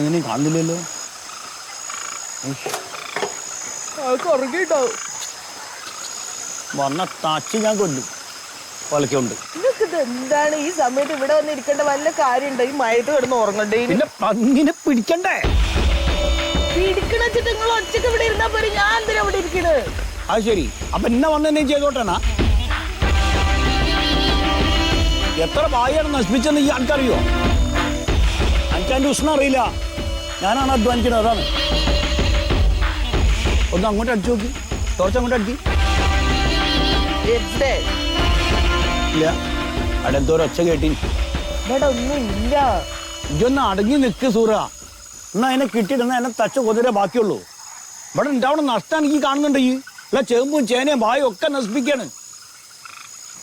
എങ്ങനെയും കാണുന്നില്ലല്ലോ ഉറങ്ങിട്ടോ വന്ന താച്ചി ഞാൻ കൊല്ലും. കൊലക്കുണ്ട് എന്താണ്? ഈ സമയത്ത് ഇവിടെ വന്ന് ഇരിക്കേണ്ട വല്ല കാര്യമുണ്ടോ? ഈ മയത്ത് കിടന്ന് ഉറങ്ങണ്ടേ? പിന്നെ പങ്ങിനെ പിടിക്കണ്ടേ? പിടിക്കണ വെച്ചിട്ട് നിങ്ങൾ ഒറ്റയ്ക്ക് ഇവിടെ ഇരുന്നാ പോരെ? ഞാൻ എന്തിനാ ഇവിടെ ഇരിക്കണ്? അത് ശരി. അപ്പൊ എന്നെ വന്നെന്നെ ചെയ്തോട്ടെന്നാ? എത്ര ഭായിയാണ് നശിപ്പിച്ചെന്ന് ഈ ആൾക്കറിയോ എനിക്ക് അതിന്റെ ഉഷ്ണം അറിയില്ല. ഞാനാണ് അധ്വാനിക്കുന്നത് അതാണ്. ഒന്ന് അങ്ങോട്ട് അടിച്ചു നോക്കി. ടോർച്ച് അങ്ങോട്ട് അടിക്കി. ഇല്ല. അവിടെ എന്തോ ഒരു ഒച്ച കേട്ടി. ഇവിടെ ഒന്നും ഇല്ല. ഇജൊന്ന് അടങ്ങി നിൽക്ക് സൂറ. എന്നാ അതിനെ കിട്ടിയിട്ടെന്നാ എന്നെ തച്ച കൊതിരെ ബാക്കിയുള്ളൂ. ഇവിടെ ഉണ്ടാവണം നഷ്ടമാണ് ഈ കാണുന്നുണ്ട് ഈ. അല്ല ചേമ്പും ചേനയും വായും ഒക്കെ നശിപ്പിക്കാണ്.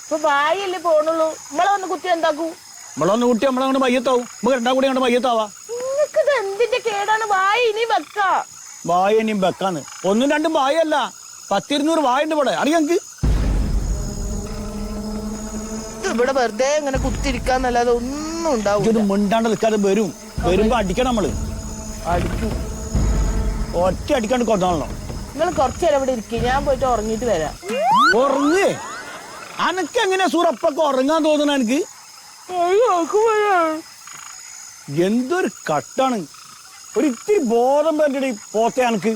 ഇപ്പൊ വായല്ലേ പോണുള്ളൂ. നമ്മളെ ഒന്ന് കുത്തി എന്താക്കൂ? നമ്മളൊന്ന് കുട്ടി നമ്മളങ്ങോട്ട് മയ്യത്താവും. നമുക്ക് രണ്ടാം കൂടി അങ്ങോട്ട് മയ്യത്താവാ. നിങ്ങൾക്ക് ഇത് എന്തിന്റെ കേടാണ്? വായ ഇനി വെക്ക. വായ ഇനിയും വെക്കാന്ന്. ഒന്നും രണ്ടും വായല്ല. പത്തിരുന്നൂറ് വായുണ്ട് ഇവിടെ. അറിയാം ഇവിടെ വെറുതെ ഇങ്ങനെ കുത്തിരിക്കാന്നല്ലാതെ ഒന്നും ഉണ്ടാവും മിണ്ടാണ്ട് നിൽക്കാതെ വരും. വരുമ്പോ അടിക്കണം നമ്മൾ. അടിക്കും. ഒറ്റ അടിക്കാണ്ട് കൊന്നാണല്ലോ നിങ്ങൾ കുറച്ചു നേരം ഇവിടെ ഇരിക്കും. ഞാൻ പോയിട്ട് ഉറങ്ങിട്ട് വരാം. ഉറങ്ങ്. അനക്ക് എങ്ങനെയാ സൂറപ്പൊക്കെ ഉറങ്ങാൻ തോന്നണ എനിക്ക് എന്തൊരു കട്ടാണ്? ഒരു ഇത്തിരി ബോധം പറ്റടി പോത്തെ അനക്ക്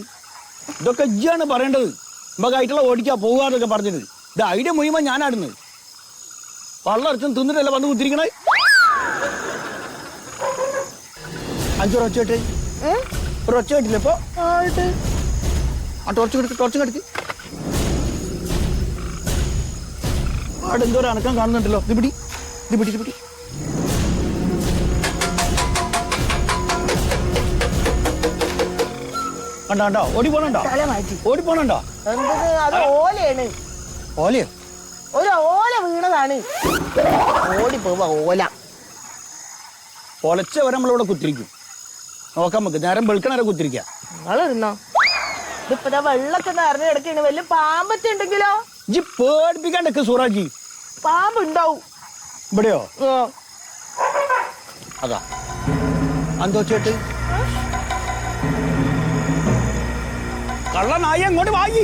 ഇതൊക്കെ ഇജ്ജാണ് പറയേണ്ടത്. നമുക്കായിട്ടുള്ള ഓടിക്കാൻ പോകാന്നൊക്കെ പറഞ്ഞിട്ട്. ഇത് ഐഡിയ മുഴുവൻ ഞാനാടുന്നത് വള്ളം അരച്ചും തിന്നിട്ടല്ല വന്ന് കുത്തിരിക്കണേ? അഞ്ചൊരൊച്ച കേട്ടെ. ഒരു ഒച്ച കേട്ടില്ല ഇപ്പൊ? ആ ടോർച്ച് കെടുക്ക് ടോർച്ച് കെടുക്ക് അവിടെ എന്തോ അനക്കം കാണുന്നുണ്ടല്ലോ. ഇത് പിടി ഇത് പിടി ഇത് പിടി. കണ്ടോ കണ്ടോ? ഓടി പോണുണ്ടോ? തല മാറ്റി. ഓടി പോണുണ്ടോ? എന്തത് അത് ഓലയാണ്. ഓലയോ? ഒരു ഓല വീണതാണ്. ഓടി പോവാ ഓല. പൊലച്ച വരെ നമ്മളിവിടെ കുത്തിരിക്കും. നോക്കാം നമുക്ക്. നേരം വെളുക്കണ വരെ കുത്തിരിക്ക. നിങ്ങളിരുന്നോ? ഇതിപ്പോ ദാ വെള്ളമൊക്കെ നിറഞ്ഞു കിടക്കാണ് വല്ല പാമ്പൊക്കെ ഉണ്ടെങ്കിലോ? ഇജ്ജ് പേടിപ്പിക്കാണ്ടൊക്കെ സൂറാജി പാമ്പ് ഉണ്ടാവും ഇവിടെയോ? ഓ, അതാ. അന്തോ ചേട്ട്? കള്ളനായി അങ്ങോട്ട് വാങ്ങി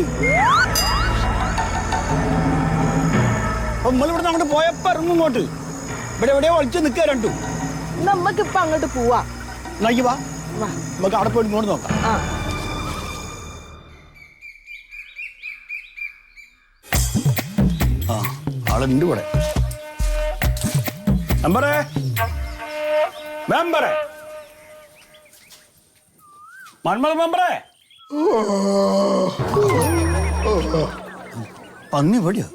നമ്മൾ ഇവിടെ അങ്ങോട്ട് പോയപ്പോ ഇറങ്ങും ഇങ്ങോട്ട്. ഇവിടെ എവിടെയോ ഒളിച്ച് നിൽക്കുക രണ്ടു. നമ്മക്ക് ഇപ്പൊ അങ്ങോട്ട് പോവാ. നയ്യ വാ. നമുക്ക് അവിടെ പോയി ഇങ്ങോട്ട് നോക്കാം. ആ. ആളുണ്ട് ഇവിടെ. മെമ്പറേ മെമ്പറേ മന്മത മെമ്പറേ പന്നി പടിയോ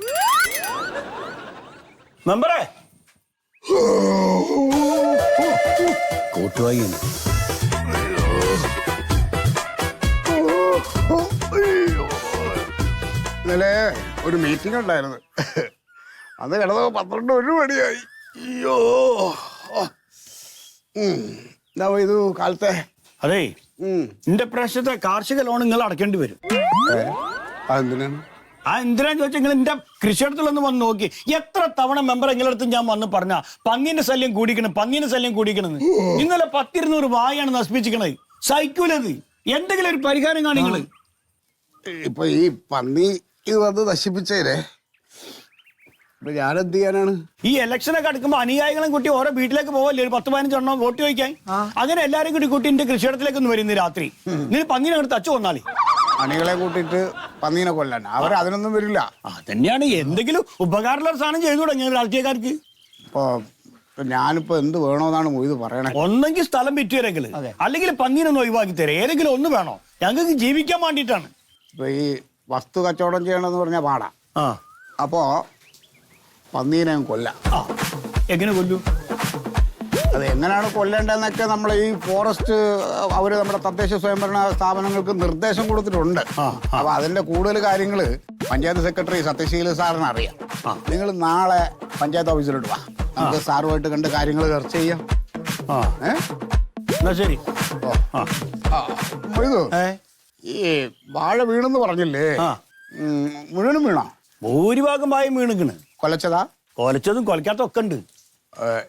മെമ്പറേ. കൂട്ടുവായി ഇന്നലെ ഒരു മീറ്റിംഗ് ഉണ്ടായിരുന്നു. അത് കിടന്നപ്പോ പന്ത്രണ്ട് ഒരു മണിയായി. അയ്യോ. എന്താ ഇത് കാലത്തെ അതേ. എന്റെ പ്രശ്നത്തെ കാർഷിക ലോൺ നിങ്ങൾ അടക്കേണ്ടി വരും? അതെന്തിനാണ്? ആ എന്തിനാന്ന് ചോദിച്ചാൽ നിങ്ങൾ എന്റെ കൃഷിയിടത്തിലൊന്ന് വന്ന് നോക്കി. എത്ര തവണ മെമ്പർ നിങ്ങളടുത്ത് ഞാൻ വന്ന് പറഞ്ഞ പന്നീന്റെ ശല്യം കൂടിക്കണം പന്നീന്റെ ശല്യം കൂടിക്കണെന്ന് ഇന്നലെ പത്തിരുന്നൂറ് വായാണ് നശിപ്പിച്ചിക്കണത് സഹിക്കൂലത്. എന്തെങ്കിലും ഒരു പരിഹാരം കാണിങ്ങൾ ഇപ്പൊ ഈ പന്നി ഇത് വന്ന് നശിപ്പിച്ചേരെ. ചെയ്യാനാണ്? ഈ ഇലക്ഷനൊക്കെ അടുക്കുമ്പോ അനുയായികളും കുട്ടി ഓരോ വീട്ടിലേക്ക് പോവല്ലേ? ഒരു പത്ത് പതിനഞ്ചെണ്ണം വോട്ട് ചോദിക്കാൻ? അങ്ങനെ എല്ലാരും കൂടി കുട്ടി എന്റെ കൃഷിയിടത്തിലേക്ക് ഒന്ന് വരുന്നു രാത്രി. നീ പന്നിനെ അങ്ങോട്ട് തച്ചു കൊന്നാളി അണികളെ കൂട്ടിയിട്ട് പന്നീനെ കൊല്ലാൻ. അവർ അതിനൊന്നും വരില്ല. അതന്നെയാണ്. എന്തെങ്കിലും ഉപകാരമുള്ള ഒരു സാധനം ചെയ്തു തുടങ്ങിയ രാഷ്ട്രീയക്കാർക്ക് ഇപ്പോ ഞാനിപ്പോ എന്ത് വേണോന്നാണ് മൊയ്ത് പറയണേ. ഒന്നെങ്കിൽ സ്ഥലം വിറ്റുവരെങ്കിൽ അല്ലെങ്കിൽ പന്നീനൊന്ന് ഒഴിവാക്കി തരാം. ഏതെങ്കിലും ഒന്ന് വേണോ? ഞങ്ങൾക്ക് ജീവിക്കാൻ വേണ്ടിയിട്ടാണ്. ഇപ്പൊ ഈ വസ്തു കച്ചവടം ചെയ്യണമെന്ന് പറഞ്ഞാൽ പാടാ. അപ്പോ പന്നീനെ കൊല്ലാം. എങ്ങനെ കൊല്ലു? അത് എങ്ങനെയാണ് കൊല്ലേണ്ടതെന്നൊക്കെ നമ്മൾ ഈ ഫോറസ്റ്റ് അവർ നമ്മുടെ തദ്ദേശ സ്വയംഭരണ സ്ഥാപനങ്ങൾക്ക് നിർദ്ദേശം കൊടുത്തിട്ടുണ്ട്. അപ്പോൾ അപ്പൊ അതിന്റെ കൂടുതൽ കാര്യങ്ങൾ പഞ്ചായത്ത് സെക്രട്ടറി സത്യശീല സാറിന് അറിയാം. നിങ്ങൾ നാളെ പഞ്ചായത്ത് ഓഫീസിലോട്ട് വാ. നമുക്ക് സാറുമായിട്ട് കണ്ട് കാര്യങ്ങൾ ചർച്ച ചെയ്യാം. എന്നാ ശരി. ഈ വാഴ വീണെന്ന് പറഞ്ഞില്ലേ? മുഴുവനും വീണോ? ഭൂരിഭാഗം വായും വീണിക്കണ് കൊലച്ചതാ? കൊലച്ചതും കൊലക്കാത്തതും ഒക്കെ ഉണ്ട്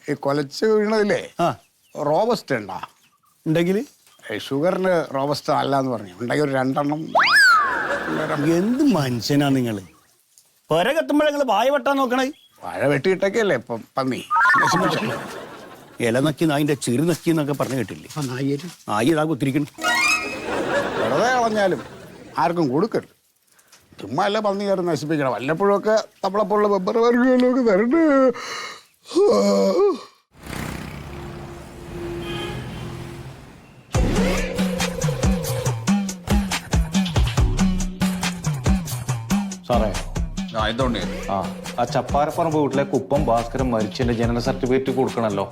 ഈ കൊലച്ച് വീണതില്ലേ? ആ. റോബസ്റ്റ് ഉണ്ടാ ഉണ്ടെങ്കിൽ ഷുഗറിന് റോബസ്റ്റ് അല്ല എന്ന് പറഞ്ഞു. ഉണ്ടെങ്കിൽ ഒരു രണ്ടെണ്ണം. എന്ത് മനുഷ്യനാ നിങ്ങൾ പുര കത്തുമ്പോഴേ നിങ്ങൾ വായ വെട്ടാൻ നോക്കണേ? വാഴ വെട്ടിയിട്ടൊക്കെയല്ലേ ഇപ്പം പന്നി. ഇല നക്കി നായിന്റെ ചെറു നക്കി എന്നൊക്കെ പറഞ്ഞു കേട്ടില്ലേ? ആ നായേര് നായി ഇതാ കുത്തിരിക്കണം. വെറുതെ കളഞ്ഞാലും ആർക്കും കൊടുക്കരുത്. ചുമ്മാ അല്ല പന്നി കയറി നശിപ്പിക്കണം. വല്ലപ്പോഴൊക്കെ നമ്മളെപ്പോലുള്ള ബബ്ബർ വർഗങ്ങളൊക്കെ തരണ്ട് സാറേ. ആ എന്തുകൊണ്ട് ആ ആ ചപ്പാരപ്പറമ്പ് വീട്ടിലെ കുപ്പം ഭാസ്കരൻ മരിച്ചതിന്റെ ജനന സർട്ടിഫിക്കറ്റ് കൊടുക്കണല്ലോ.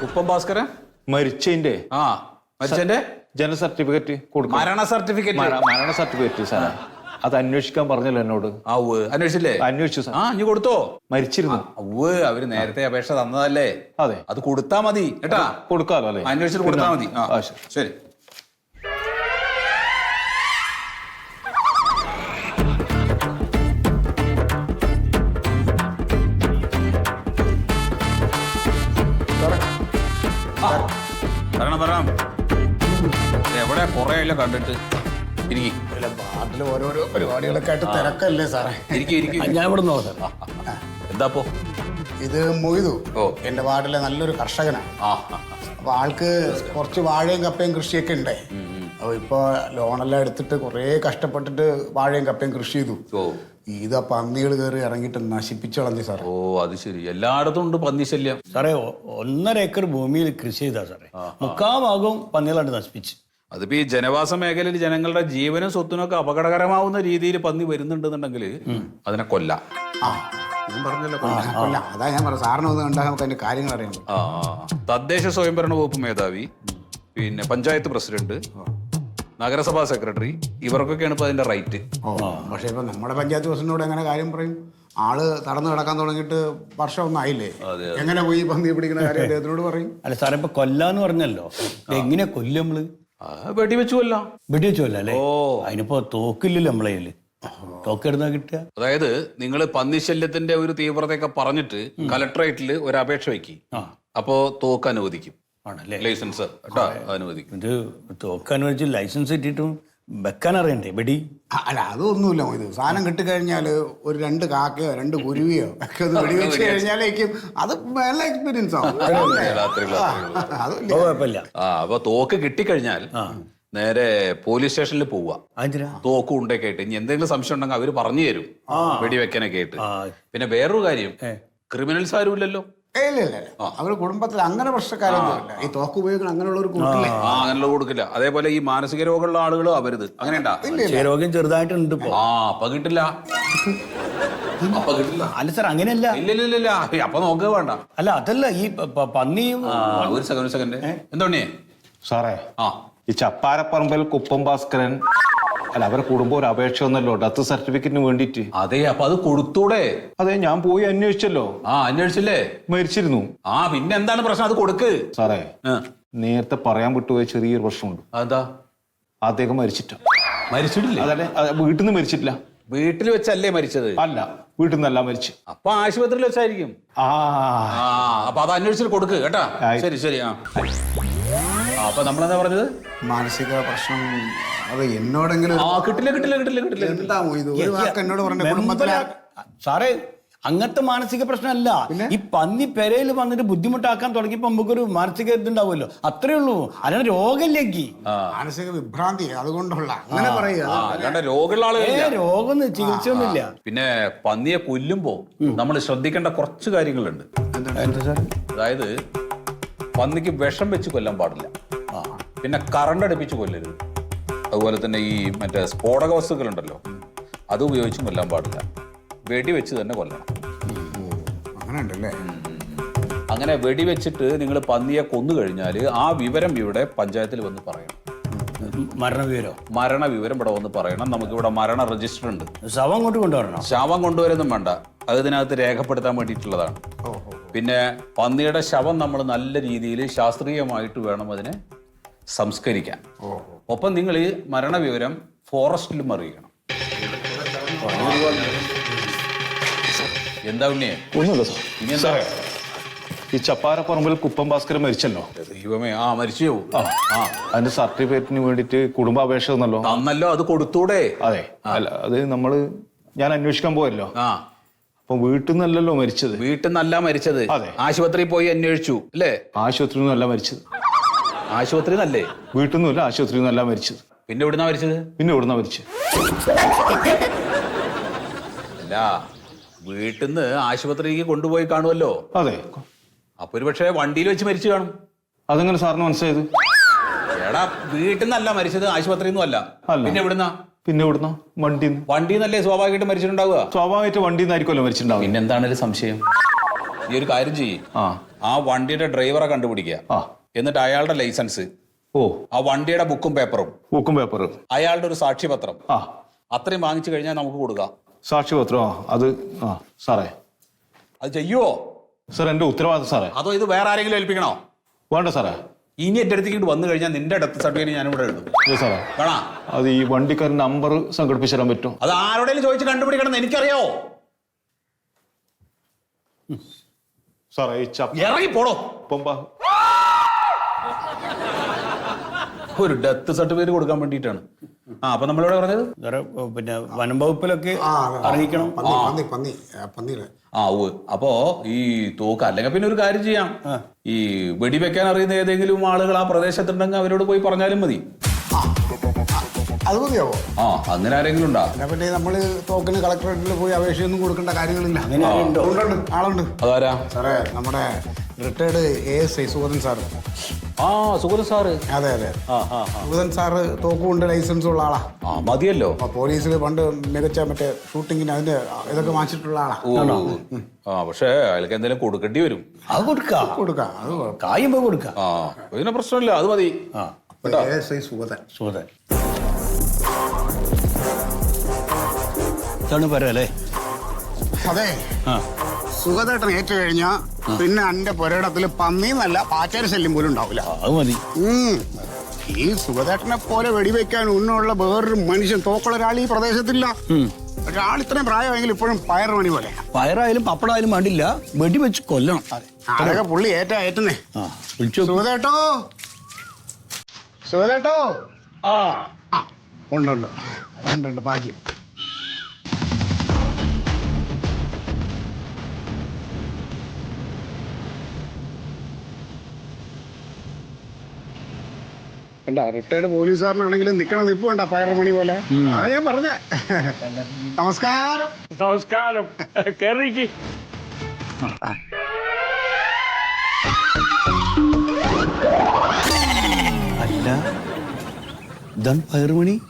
കുപ്പം ഭാസ്കരൻ? മരിച്ചതിന്റെ? ആ മരിച്ചതിന്റെ? ജനന സർട്ടിഫിക്കറ്റ് കൊടുക്കണം. മരണ സർട്ടിഫിക്കറ്റ്. മരണ സർട്ടിഫിക്കറ്റ് സാറേ. അത് അന്വേഷിക്കാൻ പറഞ്ഞല്ലോ എന്നോട്. ആ ഉവ് അന്വേഷിച്ചില്ലേ അന്വേഷിച്ചു സാർ. ആ ഇനി കൊടുത്തോ? മരിച്ചിരുന്നു. ഉവ് അവർ നേരത്തെ അപേക്ഷ തന്നതല്ലേ? അതെ. അത് കൊടുത്താ മതി കേട്ടാ? കൊടുക്കാലോ അല്ലേ? അന്വേഷിച്ചിട്ട് കൊടുത്താ മതി. ആ ആ, ശരി. ശരി. ആ, തരണം തരണം എവിടെ? കൊറേ കണ്ടിട്ട്. ഇരിക്കി. നാട്ടിൽ ഓരോരോ പരിപാടികളൊക്കെ ആയിട്ട് തിരക്കല്ലേ സാറേ? ഇരിക്കി ഇരിക്കും. ഞാൻ ഇവിടെ നോക്കാം എന്താപ്പോ ഇത് മൊയ്തു. ഓ. എന്റെ വാർഡിലെ നല്ലൊരു കർഷകനാണ്. ആ. ആ, ആ. അപ്പൊ ആൾക്ക് കുറച്ച് വാഴയും കപ്പയും കൃഷിയൊക്കെ ഉണ്ടേ. അപ്പൊ ഇപ്പൊ ലോണെല്ലാം എടുത്തിട്ട് കുറേ കഷ്ടപ്പെട്ടിട്ട് വാഴയും കപ്പയും കൃഷി ചെയ്തു. ഇത് ഇതാ പന്നികൾ കയറി ഇറങ്ങിട്ട് നശിപ്പിച്ചു കളഞ്ഞു സാർ ഓ അത് ശരി. എല്ലായിടത്തും ഉണ്ട് പന്നി ശല്യം. സാറേ ഒ- ഒന്നര ഏക്കർ ഭൂമിയിൽ കൃഷി ചെയ്താ സാറേ. മുക്കാ ഭാഗവും പന്നികളാണ്ട് നശിപ്പിച്ച്. അതിപ്പോ ഈ ജനവാസ മേഖലയിൽ ജനങ്ങളുടെ ജീവനും സ്വത്തിനും ഒക്കെ അപകടകരമാവുന്ന രീതിയിൽ പന്നി വരുന്നുണ്ടെന്നുണ്ടെങ്കിൽ അതിനെ കൊല്ലാം. ആ ഞാൻ പറഞ്ഞല്ലോ. അതാ ഞാൻ പറഞ്ഞു സാറിന് ഒന്ന് കണ്ടാൽ നമുക്ക് അതിന്റെ കാര്യങ്ങൾ. തദ്ദേശ സ്വയംഭരണ വകുപ്പ് മേധാവി പിന്നെ പഞ്ചായത്ത് പ്രസിഡന്റ് നഗരസഭാ സെക്രട്ടറി ഇവർക്കൊക്കെയാണ് ഇപ്പൊ അതിന്റെ റൈറ്റ്. ഓ പക്ഷെ ഇപ്പൊ നമ്മുടെ പഞ്ചായത്ത് പ്രസിഡന്റിനോട് എങ്ങനെ കാര്യം പറയും? ആൾ തടന്നു കിടക്കാൻ തുടങ്ങിയിട്ട് വർഷം ഒന്നായില്ലേ? എങ്ങനെ പോയി പന്നി പിടിക്കുന്ന കാര്യം അദ്ദേഹത്തിനോട് പറയും? അല്ല സാറേ ഇപ്പൊ കൊല്ലാന്ന് പറഞ്ഞല്ലോ. എങ്ങനെ കൊല്ലും നമ്മൾ? വെടിവെച്ചു കൊല്ലാം വെടി വെച്ചല്ല അല്ലേ? ഓ. അതിനിപ്പോ തോക്കില്ലല്ലോ നമ്മളെ കയ്യിൽ. തോക്കെടുന്നാ കിട്ടുക? അതായത് നിങ്ങൾ പന്നിശല്യത്തിന്റെ ഒരു തീവ്രതയൊക്കെ പറഞ്ഞിട്ട് കലക്ടറേറ്റിൽ ഒരു അപേക്ഷ വെക്കി. ആ. അപ്പോ തോക്ക് അനുവദിക്കും ആണല്ലേ? ലൈസൻസ് കേട്ടോ അനുവദിക്കും. ഇത് തോക്ക് അനുവദിച്ച് ലൈസൻസ് കിട്ടിയിട്ടും വെക്കാൻ അറിയണ്ടേ വെടി അല്ല അതൊന്നുമില്ല ഇത് സാധനം കിട്ടിക്കഴിഞ്ഞാൽ ഒരു രണ്ട് കാക്കയോ രണ്ട് കുരുവിയോ ഒക്കെ ഒന്ന് വെടിവെച്ച് കഴിഞ്ഞാലേക്കും അത് നല്ല എക്സ്പീരിയൻസ് ആവും. അതില്ല കുഴപ്പമില്ല. ആ അപ്പൊ തോക്ക് കിട്ടിക്കഴിഞ്ഞാൽ നേരെ പോലീസ് സ്റ്റേഷനിൽ പോവുക അതിനാ തോക്കും ഉണ്ടൊക്കെ ആയിട്ട് ഇനി എന്തെങ്കിലും സംശയം ഉണ്ടെങ്കിൽ അവർ പറഞ്ഞു തരും. വെടിവെക്കാനൊക്കെ ആയിട്ട് ആ. പിന്നെ വേറൊരു കാര്യം. ക്രിമിനൽസ് ആരും ഇല്ലല്ലോ. ഏയ് ഇല്ല ഇല്ല ഇല്ല. അവർ കുടുംബത്തിൽ അങ്ങനെ പ്രശ്നക്കാരൊന്നുമില്ല ഈ തോക്ക് ഉപയോഗിക്കണം അങ്ങനെയുള്ള ഒരു കൂട്ടില്ലേ ആ അങ്ങനെയുള്ള കൊടുക്കില്ല. അതേപോലെ ഈ മാനസിക രോഗമുള്ള ആളുകൾ അവരുത്. അങ്ങനെയുണ്ടാ രോഗം ചെറുതായിട്ടുണ്ട് ഇപ്പോ. ആ അപ്പൊ കിട്ടില്ല. അപ്പൊ കിട്ടില്ല. അല്ല സാർ അങ്ങനെയല്ല. ഇല്ല ഇല്ല ഇല്ല, അപ്പൊ നോക്കുക വേണ്ട. അല്ല അതല്ല ഈ പ- പ- പന്നിയും ആ ഒരു സെക്കൻഡ് ഒരു സെക്കൻഡ് എന്തോണിയേ സാറേ ആ. ഈ ചപ്പാരപ്പറമ്പിൽ കുപ്പം ഭാസ്കരൻ അല്ല അവരെ കൂടുമ്പോ ഒരു അപേക്ഷ ഒന്നല്ലോ ഡെത്ത് സർട്ടിഫിക്കറ്റിന് വേണ്ടിട്ട് അതെ അപ്പൊ അത് കൊടുത്തൂടെ? അതെ ഞാൻ പോയി അന്വേഷിച്ചല്ലോ. ആ അന്വേഷിച്ചില്ലേ? മരിച്ചിരുന്നു. ആ പിന്നെ എന്താണ് പ്രശ്നം? അത് കൊടുക്ക്. സാറേ നേരത്തെ പറയാൻ വിട്ടുപോയ ചെറിയൊരു പ്രശ്നമുണ്ട്. അതാ അദ്ദേഹം മരിച്ചിട്ട. മരിച്ചിട്ടില്ല? അതല്ലേ വീട്ടിൽ നിന്ന് മരിച്ചിട്ടില്ല. വീട്ടിൽ വെച്ചല്ലേ മരിച്ചത്? അല്ല വീട്ടിൽ നിന്നല്ല മരിച്ചു. അപ്പൊ ആശുപത്രിയിൽ വെച്ചായിരിക്കും. ആ. അപ്പൊ അത് അന്വേഷിച്ചിട്ട് കൊടുക്ക് കേട്ടാ? ശരി ശരി ആ. നമ്മൾ എന്താ പറഞ്ഞത്? മാനസിക പ്രശ്നം അത് എന്നോടെങ്കിലും ആ കിട്ടില്ല കിട്ടില്ല കിട്ടില്ല കിട്ടില്ല. കിട്ടില്ല. എന്താ ഇത് ഒരു വാക്ക് എന്നോട് പറഞ്ഞ കുടുംബത്തിലെ മെമ്പറാ- സാറേ അങ്ങനത്തെ മാനസിക പ്രശ്നമല്ല. ഈ പന്നി പെരയിൽ വന്നിട്ട് ബുദ്ധിമുട്ടാക്കാൻ തുടങ്ങിയപ്പോ നമുക്കൊരു മാനസിക ഇതുണ്ടാവുമല്ലോ. അത്രേ ഉള്ളൂ. അല്ലാണ്ട് രോഗമില്ലെങ്കിൽ മാനസിക വിഭ്രാന്തി അതുകൊണ്ടുള്ള അങ്ങനെ പറയുക രോഗമുള്ള ആളുകളില്ല. രോഗം ചികിത്സയൊന്നുമില്ല. പിന്നെ പന്നിയെ കൊല്ലുമ്പോ നമ്മൾ ശ്രദ്ധിക്കേണ്ട കുറച്ച് കാര്യങ്ങളുണ്ട്. അതായത് പന്നിക്ക് വിഷം വെച്ച് കൊല്ലാൻ പാടില്ല. പിന്നെ കറണ്ട് അടുപ്പിച്ച് കൊല്ലരുത്. അതുപോലെ തന്നെ ഈ മറ്റേ സ്ഫോടക വസ്തുക്കളുണ്ടല്ലോ അത് ഉപയോഗിച്ച് കൊല്ലാൻ പാടില്ല. വെടി വെച്ച് തന്നെ കൊല്ലണം. അങ്ങനെ ഉണ്ടല്ലേ അങ്ങനെ വെടി വെച്ചിട്ട് നിങ്ങൾ പന്നിയെ കൊന്നു കഴിഞ്ഞാൽ ആ വിവരം ഇവിടെ പഞ്ചായത്തിൽ വന്ന് പറയണം. മരണവിവരം? മരണ വിവരം ഇവിടെ വന്ന് പറയണം. നമുക്ക് ഇവിടെ മരണ രജിസ്റ്റർ ഉണ്ട്. ശവം കൊണ്ട് കൊണ്ടുവരണം? ശവം കൊണ്ടുവരുന്നും വേണ്ട. അത് ഇതിനകത്ത് രേഖപ്പെടുത്താൻ വേണ്ടിയിട്ടുള്ളതാണ്. പിന്നെ പന്നിയുടെ ശവം നമ്മൾ നല്ല രീതിയിൽ ശാസ്ത്രീയമായിട്ട് വേണം അതിനെ സംസ്കരിക്കാൻ. ഒപ്പം നിങ്ങൾ ഈ മരണവിവരം ഫോറസ്റ്റിലും അറിയിക്കണം. എന്താ ഉണ്ണിയെ? ഒന്നുമില്ല സാർ. ഇനി എന്താ? ഈ ചപ്പാരപ്പറമ്പിൽ കുപ്പം ഭാസ്കരൻ മരിച്ചല്ലോ? ദൈവമേ ആ മരിച്ചു. ആ ആ. അതിന്റെ സർട്ടിഫിക്കറ്റിന് വേണ്ടിയിട്ട് കുടുംബാപേക്ഷ തന്നല്ലോ. തന്നല്ലോ അത് കൊടുത്തൂടെ? അതെ. അല്ല അത് നമ്മൾ ഞാൻ അന്വേഷിക്കാൻ പോയല്ലോ. ആ. അപ്പൊ വീട്ടിൽ നിന്നല്ലല്ലോ മരിച്ചത്. വീട്ടിൽ നിന്നല്ല മരിച്ചത്. അതെ. ആശുപത്രിയിൽ പോയി അന്വേഷിച്ചു അല്ലേ? ആശുപത്രിയിൽ നിന്നല്ല മരിച്ചത്. ആശുപത്രി നല്ലേ വീട്ടിൽ നിന്നല്ല ആശുപത്രിയിൽ നിന്നല്ല മരിച്ചത്. പിന്നെ എവിടുന്നാ മരിച്ചത്? പിന്നെ എവിടുന്നാ മരിച്ചത്? അല്ല വീട്ടിൽ നിന്ന് ആശുപത്രിക്ക് കൊണ്ടുപോയി കാണുമല്ലോ. അതെ. അപ്പൊ ഒരു പക്ഷേ വണ്ടിയിൽ വെച്ച് മരിച്ചു കാണും. അതെങ്ങനെ സാറിന് മനസ്സിലായത്? എടാ വീട്ടിൽ നിന്നല്ല മരിച്ചത് ആശുപത്രിയിൽ നിന്നും അല്ല. അല്ല. പിന്നെ എവിടുന്നാ? പിന്നെ എവിടുന്ന? വണ്ടി വണ്ടിയിൽ നിന്നല്ലേ സ്വാഭാവികമായിട്ട് മരിച്ചിട്ടുണ്ടാവുക? സ്വാഭാവികമായിട്ട് വണ്ടി നിന്നായിരിക്കുമല്ലോ മരിച്ചിട്ടുണ്ടാവും പിന്നെ എന്താണൊരു സംശയം? ഈ ഒരു കാര്യം ചെയ്യ്. ആ. ആ വണ്ടിയുടെ ഡ്രൈവറെ കണ്ടുപിടിക്കുക. ആ. എന്നിട്ട് അയാളുടെ ലൈസൻസ് ഓ. ആ വണ്ടിയുടെ ബുക്കും പേപ്പറും ബുക്കും പേപ്പറും. അയാളുടെ ഒരു സാക്ഷ്യപത്രം ആ. അത്രയും വാങ്ങിച്ചു കഴിഞ്ഞാൽ നമുക്ക് കൊടുക്കാം. സാക്ഷ്യപത്രം ആ അത് ആ സാറേ. അത് ചെയ്യുവോ? സാർ എന്റെ ഉത്തരവാദിത്തം സാറേ. അതോ ഇത് വേറെ ആരെങ്കിലും ഏൽപ്പിക്കണോ? വേണ്ട സാറേ. ഇനി എന്റെ അടുത്തേക്ക് വന്നു കഴിഞ്ഞാൽ നിന്റെ ഡെത്ത് സർട്ടിഫിക്കറ്റ് ഞാൻ ഇവിടെ എഴുതും ഇല്ല സാറേ. വേണോ? അത് ഈ വണ്ടിക്കാരൻ നമ്പർ സംഘടിപ്പിച്ചു തരാൻ പറ്റും. അത് ആരോടെങ്കിലും ചോദിച്ച് കണ്ടുപിടിക്കണം എനിക്കറിയോ? എനിക്കറിയാവോ സാറേ ഈ ഇറങ്ങി പോടോ ചപ്പം ഒരു ഡെത്ത് സർട്ടിഫിക്കറ്റ് കൊടുക്കാൻ വേണ്ടിയിട്ടാണ്. ആ അപ്പൊ നമ്മളിവിടെ പറഞ്ഞത്? പിന്നെ വനം വകുപ്പിലൊക്കെ ആ, അറിയിക്കണം. പന്നി പന്നി പന്നി ആ, പന്നിയുടെ ആ ഉവ് അപ്പോ ഈ തൂക്ക അല്ലെങ്കിൽ പിന്നെ ഒരു കാര്യം ചെയ്യാം. ഈ വെടിവെക്കാൻ അറിയുന്ന ഏതെങ്കിലും ആളുകൾ ആ പ്രദേശത്തുണ്ടെങ്കിൽ അവരോട് പോയി പറഞ്ഞാലും മതി. അത് മതിയാവോ? ആ അങ്ങനെ ആരെങ്കിലും ഉണ്ടാ? തോക്കിന് കളക്ടറേറ്റിൽ പോയി അപേക്ഷയൊന്നും കൊടുക്കേണ്ട കാര്യങ്ങളില്ല. ഉണ്ട്, ഉണ്ട്, ആളുണ്ട് അതാരാ? സാറേ നമ്മുടെ retired A S I Sugathan sir. ആ സുഗത സാറ്. അതെ അതെ. ആ ആ. സുഗതൻ സാറ് തോക്കുകൊണ്ട് ലൈസൻസ് ഉള്ള ആളാ. ആ മതിയല്ലോ. ആ പോലീസിൽ പണ്ട് മികച്ച മറ്റേ ഷൂട്ടിങ്ങിന് അതിന്റെ ഇതൊക്കെ വാങ്ങിച്ചിട്ടുള്ള ആളാ. ഓ ആ പക്ഷേ അയാൾക്ക് എന്തെങ്കിലും കൊടുക്കേണ്ടി വരും. അത് കൊടുക്കാം. കൊടുക്കാം അത് കുഴപ്പം. കായുമ്പോ കൊടുക്കാം. ആ ഇതിനെ പ്രശ്നമില്ല അത് മതി. ആ. ഐ സുഗതൻ. സുഹൃത്തെ ഇതാണ് പരം അല്ലേ അതെ. ആ. സുഗതേട്ടൻ ഏറ്റു കഴിഞ്ഞാ പിന്നെ എന്റെ പുരയിടത്തിൽ പന്നിന്നല്ല പാച്ചേര ശല്യം പോലും ഉണ്ടാവില്ല. ആ, അത് മതി. ഉം. ഈ സുഖതേട്ടനെ പോലെ വെടിവെക്കാൻ ഉന്നുള്ള വേറൊരു മനുഷ്യൻ തോക്കുള്ള ഒരാൾ ഈ പ്രദേശത്തില്ല. ഒരാൾ ഇത്രയും പ്രായമെങ്കിൽ ഇപ്പോഴും പയർ മണി പോലെ. പയറായാലും പപ്പടായാലും വേണ്ടില്ല. വെടി വെച്ച് കൊല്ലണം അതൊക്കെ പുള്ളി ഏറ്റ ഏറ്റുന്നേ ആ വിളിച്ചു. സുഗതേട്ടോ സുഗതേട്ടോ ആ. ആ, ഉണ്ട് ഉണ്ട്. ഉണ്ട് ഉണ്ട്. ഭാഗ്യം. കണ്ട റിട്ടയർഡ് പോലീസുകാരനാണെങ്കിലും നിക്കണം നിപ്പ് വേണ്ട പയർ മണി പോലെ. അതാ ഞാൻ പറഞ്ഞ. നമസ്കാരം. നമസ്കാരം. കേറിക്ക്. അല്ല ഇതാണ് പയറുമണി